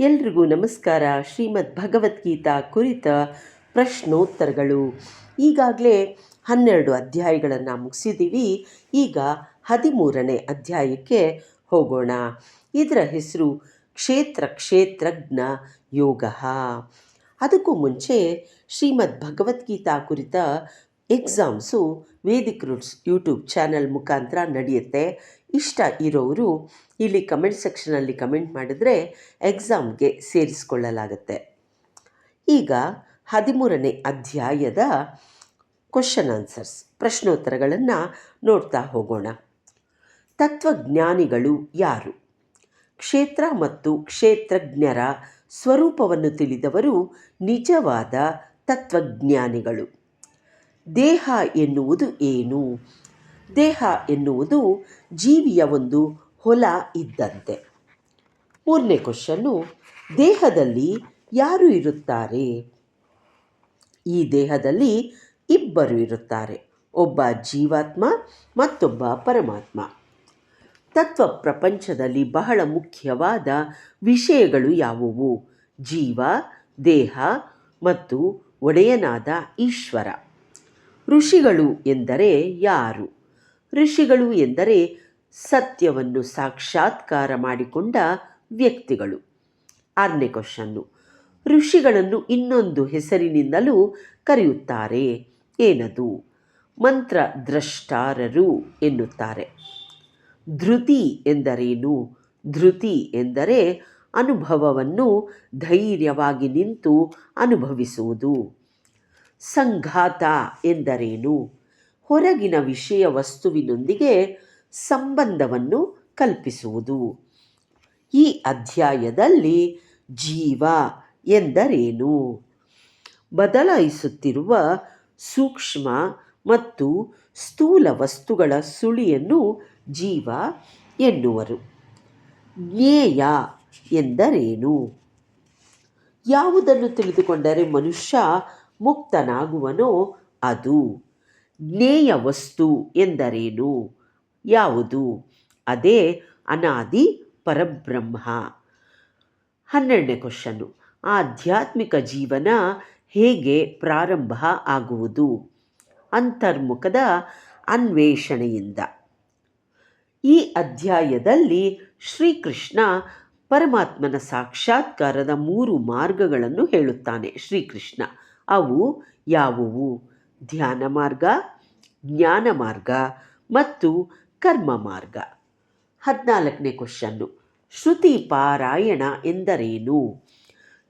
ಎಲ್ರಿಗೂ ನಮಸ್ಕಾರ. ಶ್ರೀಮದ್ ಭಗವದ್ಗೀತಾ ಕುರಿತ ಪ್ರಶ್ನೋತ್ತರಗಳು. ಈಗಾಗಲೇ ಹನ್ನೆರಡು ಅಧ್ಯಾಯಗಳನ್ನು ಮುಗಿಸಿದ್ದೀವಿ ಈಗ ಹದಿಮೂರನೇ ಅಧ್ಯಾಯಕ್ಕೆ ಹೋಗೋಣ. ಇದರ ಹೆಸರು ಕ್ಷೇತ್ರ ಕ್ಷೇತ್ರಜ್ಞ ಯೋಗ. ಅದಕ್ಕೂ ಮುಂಚೆ ಶ್ರೀಮದ್ ಭಗವದ್ಗೀತಾ ಕುರಿತ exams Vedic roots YouTube channel ಮುಖಾಂತರ ನಡೆಯುತ್ತೆ. ಇಷ್ಟ ಇರೋರು ಇಲ್ಲಿ ಕಮೆಂಟ್ ಸೆಕ್ಷನಲ್ಲಿ ಕಮೆಂಟ್ ಮಾಡಿದರೆ ಎಕ್ಸಾಮ್ಗೆ ಸೇರಿಸಿಕೊಳ್ಳಲಾಗುತ್ತೆ. ಈಗ ಹದಿಮೂರನೇ ಅಧ್ಯಾಯದ ಕ್ವಶನ್ ಆನ್ಸರ್ಸ್, ಪ್ರಶ್ನೋತ್ತರಗಳನ್ನು ನೋಡ್ತಾ ಹೋಗೋಣ. ತತ್ವಜ್ಞಾನಿಗಳು ಯಾರು? ಕ್ಷೇತ್ರ ಮತ್ತು ಕ್ಷೇತ್ರಜ್ಞರ ಸ್ವರೂಪವನ್ನು ತಿಳಿದವರು ನಿಜವಾದ ತತ್ವಜ್ಞಾನಿಗಳು. ದೇಹ ಎನ್ನುವುದು ಏನು? ದೇಹ ಎನ್ನುವುದು ಜೀವಿಯ ಒಂದು ಹೊಲ ಇದ್ದಂತೆ. ಮೂರನೇ ಕ್ವಶನ್ನು, ದೇಹದಲ್ಲಿ ಯಾರು ಇರುತ್ತಾರೆ? ಈ ದೇಹದಲ್ಲಿ ಇಬ್ಬರು ಇರುತ್ತಾರೆ. ಒಬ್ಬ ಜೀವಾತ್ಮ, ಮತ್ತೊಬ್ಬ ಪರಮಾತ್ಮ. ತತ್ವ ಪ್ರಪಂಚದಲ್ಲಿ ಬಹಳ ಮುಖ್ಯವಾದ ವಿಷಯಗಳು ಯಾವುವು? ಜೀವ, ದೇಹ ಮತ್ತು ಒಡೆಯನಾದ ಈಶ್ವರ. ಋಷಿಗಳು ಎಂದರೆ ಯಾರು? ಋಷಿಗಳು ಎಂದರೆ ಸತ್ಯವನ್ನು ಸಾಕ್ಷಾತ್ಕಾರ ಮಾಡಿಕೊಂಡ ವ್ಯಕ್ತಿಗಳು. ಆರನೇ ಕ್ವಶನ್ನು ಋಷಿಗಳನ್ನು ಇನ್ನೊಂದು ಹೆಸರಿನಿಂದಲೂ ಕರೆಯುತ್ತಾರೆ ಏನದು? ಮಂತ್ರ ದ್ರಷ್ಟಾರರು ಎನ್ನುತ್ತಾರೆ. ಧೃತಿ ಎಂದರೇನು? ಧೃತಿ ಎಂದರೆ ಅನುಭವವನ್ನು ಧೈರ್ಯವಾಗಿ ನಿಂತು ಅನುಭವಿಸುವುದು. ಸಂಘಾತ ಎಂದರೇನು? ಹೊರಗಿನ ವಿಷಯ ವಸ್ತುವಿನೊಂದಿಗೆ ಸಂಬಂಧವನ್ನು ಕಲ್ಪಿಸುವುದು. ಈ ಅಧ್ಯಾಯದಲ್ಲಿ ಜೀವ ಎಂದರೇನು? ಬದಲಾಯಿಸುತ್ತಿರುವ ಸೂಕ್ಷ್ಮ ಮತ್ತು ಸ್ಥೂಲ ವಸ್ತುಗಳ ಸುಳಿಯನ್ನು ಜೀವ ಎನ್ನುವರು. ಜ್ಞೇಯ ಎಂದರೇನು? ಯಾವುದನ್ನು ತಿಳಿದುಕೊಂಡರೆ ಮನುಷ್ಯ ಮುಕ್ತನಾಗುವನೋ ಅದು ಜ್ಞೇಯ ವಸ್ತು ಎಂದರೇನು? ಯಾವುದು? ಅದೇ ಅನಾದಿ ಪರಬ್ರಹ್ಮ. ಹನ್ನೆರಡನೇ ಕ್ವಶನ್ನು ಆಧ್ಯಾತ್ಮಿಕ ಜೀವನ ಹೇಗೆ ಪ್ರಾರಂಭ ಆಗುವುದು? ಅಂತರ್ಮುಖದ ಅನ್ವೇಷಣೆಯಿಂದ. ಈ ಅಧ್ಯಾಯದಲ್ಲಿ ಶ್ರೀಕೃಷ್ಣ ಪರಮಾತ್ಮನ ಸಾಕ್ಷಾತ್ಕಾರದ ಮೂರು ಮಾರ್ಗಗಳನ್ನು ಹೇಳುತ್ತಾನೆ ಶ್ರೀಕೃಷ್ಣ. ಅವು ಯಾವುವು? ಧ್ಯಾನ ಮಾರ್ಗ, ಜ್ಞಾನ ಮಾರ್ಗ ಮತ್ತು ಕರ್ಮ ಮಾರ್ಗ. ಹದಿನಾಲ್ಕನೇ ಕ್ವಶನ್ನು ಶ್ರುತಿ ಪಾರಾಯಣ ಎಂದರೇನು?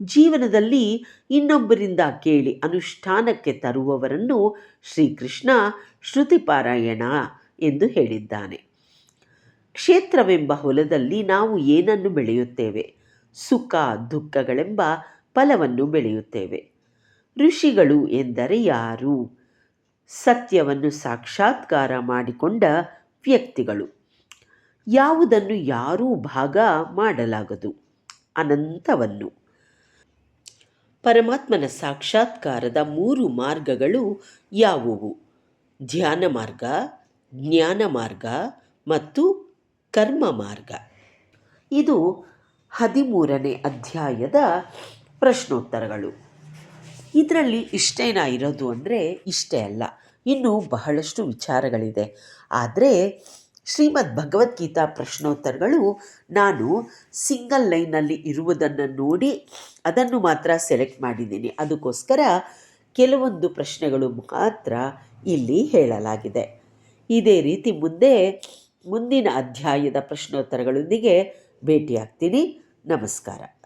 ಜೀವನದಲ್ಲಿ ಇನ್ನೊಬ್ಬರಿಂದ ಕೇಳಿ ಅನುಷ್ಠಾನಕ್ಕೆ ತರುವವರನ್ನು ಶ್ರೀಕೃಷ್ಣ ಶ್ರುತಿಪಾರಾಯಣ ಎಂದು ಹೇಳಿದ್ದಾನೆ. ಕ್ಷೇತ್ರವೆಂಬ ಹೊಲದಲ್ಲಿ ನಾವು ಏನನ್ನು ಬೆಳೆಯುತ್ತೇವೆ? ಸುಖ, ದುಃಖಗಳೆಂಬ ಫಲವನ್ನು ಬೆಳೆಯುತ್ತೇವೆ. ಋಷಿಗಳು ಎಂದರೆ ಯಾರು? ಸತ್ಯವನ್ನು ಸಾಕ್ಷಾತ್ಕಾರ ಮಾಡಿಕೊಂಡ ವ್ಯಕ್ತಿಗಳು. ಯಾವುದನ್ನು ಯಾರೂ ಭಾಗ ಮಾಡಲಾಗದು. ಅನಂತವನ್ನು. ಪರಮಾತ್ಮನ ಸಾಕ್ಷಾತ್ಕಾರದ ಮೂರು ಮಾರ್ಗಗಳು ಯಾವುವು? ಧ್ಯಾನ ಮಾರ್ಗ, ಜ್ಞಾನ ಮಾರ್ಗ ಮತ್ತು ಕರ್ಮ ಮಾರ್ಗ. ಇದು ಹದಿಮೂರನೇ ಅಧ್ಯಾಯದ ಪ್ರಶ್ನೋತ್ತರಗಳು. ಇದರಲ್ಲಿ ಇಷ್ಟೇನ ಇರೋದು ಅಂದರೆ ಇಷ್ಟೇ ಅಲ್ಲ. ಇನ್ನೂ ಬಹಳಷ್ಟು ವಿಚಾರಗಳಿದೆ. ಆದರೆ ಶ್ರೀಮದ್ ಭಗವದ್ಗೀತಾ ಪ್ರಶ್ನೋತ್ತರಗಳು ನಾನು ಸಿಂಗಲ್ ಲೈನಲ್ಲಿ ಇರುವುದನ್ನು ನೋಡಿ ಅದನ್ನು ಮಾತ್ರ ಸೆಲೆಕ್ಟ್ ಮಾಡಿದ್ದೀನಿ. ಅದಕ್ಕೋಸ್ಕರ ಕೆಲವೊಂದು ಪ್ರಶ್ನೆಗಳು ಮಾತ್ರ ಇಲ್ಲಿ ಹೇಳಲಾಗಿದೆ. ಇದೇ ರೀತಿ ಮುಂದೆ ಮುಂದಿನ ಅಧ್ಯಾಯದ ಪ್ರಶ್ನೋತ್ತರಗಳೊಂದಿಗೆ ಭೇಟಿಯಾಗ್ತೀನಿ. ನಮಸ್ಕಾರ.